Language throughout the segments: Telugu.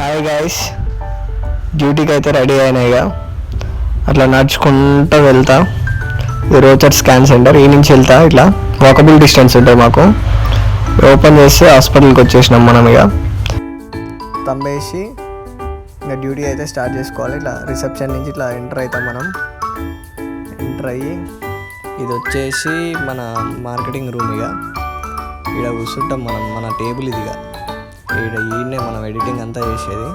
హాయ్ గైస్ డ్యూటీకి అయితే రెడీ అయినాయిగా అట్లా నడుచుకుంటూ వెళ్తా. రోచర్ స్కాన్ సెంటర్ ఈ నుంచి వెళ్తా ఇట్లా. వాకబుల్ డిస్టెన్స్ ఉంటుంది మాకు. ఓపెన్ చేసి హాస్పిటల్కి వచ్చేసినాం మనం ఇక. తమ్మేసి ఇంకా డ్యూటీ అయితే స్టార్ట్ చేసుకోవాలి. ఇట్లా రిసెప్షన్ నుంచి ఇట్లా ఎంటర్ అవుతాం మనం. ఎంటర్ అయ్యి ఇది వచ్చేసి మన మార్కెటింగ్ రూమ్ ఇక. ఇక్కడ కూర్చుంటాం మనం. మన టేబుల్ ఇది ఇక. ఈడనే మనం ఎడిటింగ్ అంతా చేసేది.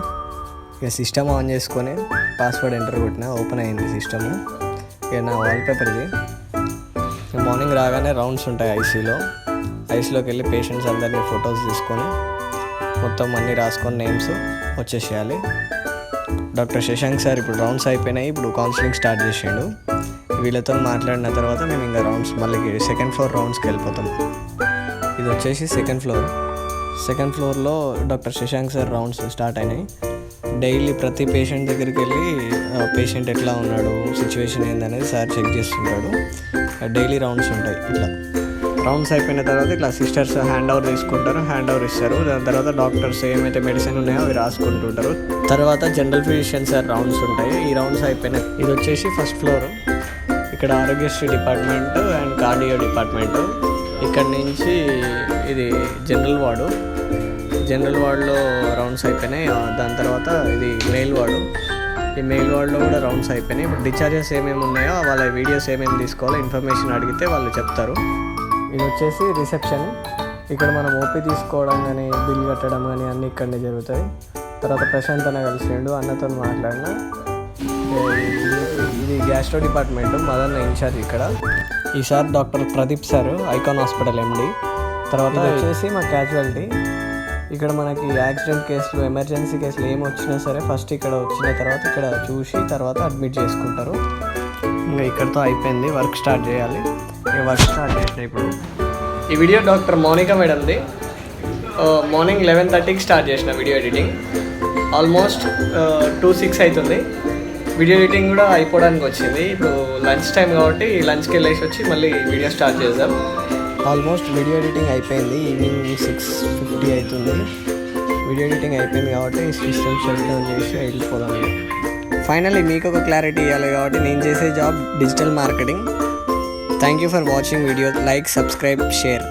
ఇక సిస్టమ్ ఆన్ చేసుకొని పాస్వర్డ్ ఎంటర్ కొట్టిన ఓపెన్ అయింది సిస్టము. ఇక నా వాల్పేపర్ ఇది. మార్నింగ్ రాగానే రౌండ్స్ ఉంటాయి ఐసీలో ఐసీలోకి వెళ్ళి పేషెంట్స్ అందరినీ ఫొటోస్ తీసుకొని మొత్తం అన్నీ రాసుకొని నేమ్స్ వచ్చేసేయాలి. డాక్టర్ శశాంక్ సార్ ఇప్పుడు రౌండ్స్ అయిపోయినాయి. ఇప్పుడు కౌన్సిలింగ్ స్టార్ట్ చేసిండు. వీళ్ళతో మాట్లాడిన తర్వాత మేము ఇంకా రౌండ్స్ మళ్ళీ సెకండ్ ఫ్లోర్ రౌండ్స్కి వెళ్ళిపోతాం. ఇది వచ్చేసి సెకండ్ ఫ్లోర్ సెకండ్ ఫ్లోర్లో doctor Shashank sir rounds start అయినాయి. డైలీ ప్రతి పేషెంట్ దగ్గరికి వెళ్ళి పేషెంట్ ఎట్లా ఉన్నాడు సిచ్యువేషన్ ఏందనేది సార్ చెక్ చేస్తుంటాడు. డైలీ రౌండ్స్ ఉంటాయి ఇట్లా. రౌండ్స్ అయిపోయిన తర్వాత ఇట్లా సిస్టర్స్ హ్యాండ్ ఓవర్ తీసుకుంటారు హ్యాండ్ ఓవర్ ఇస్తారు. దాని తర్వాత డాక్టర్స్ ఏమైతే మెడిసిన్ ఉన్నాయో అవి రాసుకుంటుంటారు. తర్వాత జనరల్ ఫిజిషియన్ సార్ రౌండ్స్ ఉంటాయి. ఈ రౌండ్స్ అయిపోయినాయి ఇది వచ్చేసి ఫస్ట్ ఫ్లోర్. ఇక్కడ Aarogyasri department and cardio department. ఇక్కడ నుంచి ఇది జనరల్ వార్డు. జనరల్ వార్డులో రౌండ్స్ అయిపోయినాయి. దాని తర్వాత ఇది మెయిల్ వార్డు. ఈ మెయిల్ వార్డులో కూడా రౌండ్స్ అయిపోయినాయి. ఇప్పుడు డిశ్చార్జెస్ ఏమేమి ఉన్నాయో వాళ్ళ వీడియోస్ ఏమేమి తీసుకోవాలో ఇన్ఫర్మేషన్ అడిగితే వాళ్ళు చెప్తారు. ఇది వచ్చేసి రిసెప్షన్. ఇక్కడ మనం ఓపీ తీసుకోవడం కానీ బిల్ కట్టడం కానీ అన్నీ ఇక్కడనే జరుగుతాయి. తర్వాత ప్రశాంత్ అన్న కలిసిండు అన్నతో మాట్లాడిన. ఇది గ్యాస్ట్రో డిపార్ట్మెంట్ మదన్న ఇన్ఛార్జ్ ఇక్కడ. ఈసారి doctor Pradeep sir Icon hospital MD తర్వాత వచ్చేసి మా క్యాజువాలిటీ ఇక్కడ మనకి యాక్సిడెంట్ కేసులు ఎమర్జెన్సీ కేసులు ఏమి వచ్చినా సరే ఫస్ట్ ఇక్కడ వచ్చిన తర్వాత ఇక్కడ చూసి తర్వాత అడ్మిట్ చేసుకుంటారు. ఇంకా ఇక్కడతో అయిపోయింది వర్క్ స్టార్ట్ చేయాలి. వర్క్ స్టార్ట్ చేసిన ఇప్పుడు. ఈ వీడియో డాక్టర్ మౌనిక మేడంది. మార్నింగ్ లెవెన్ థర్టీకి స్టార్ట్ చేసిన video editing almost two six అవుతుంది. వీడియో ఎడిటింగ్ కూడా అయిపోవడానికి వచ్చింది. ఇప్పుడు లంచ్ టైం కాబట్టి లంచ్కి వెళ్ళేసి వచ్చి మళ్ళీ వీడియో స్టార్ట్ చేద్దాం. ఆల్మోస్ట్ వీడియో ఎడిటింగ్ అయిపోయింది. ఈవినింగ్ సిక్స్ ఫిఫ్టీ అవుతుంది. వీడియో ఎడిటింగ్ అయిపోయింది కాబట్టి సిస్టమ్ షట్ డౌన్ చేసి వెళ్ళిపోదాం. ఫైనల్లీ మీకు ఒక క్లారిటీ ఇవ్వాలి కాబట్టి నేను చేసే job digital marketing thank you for watching video like subscribe share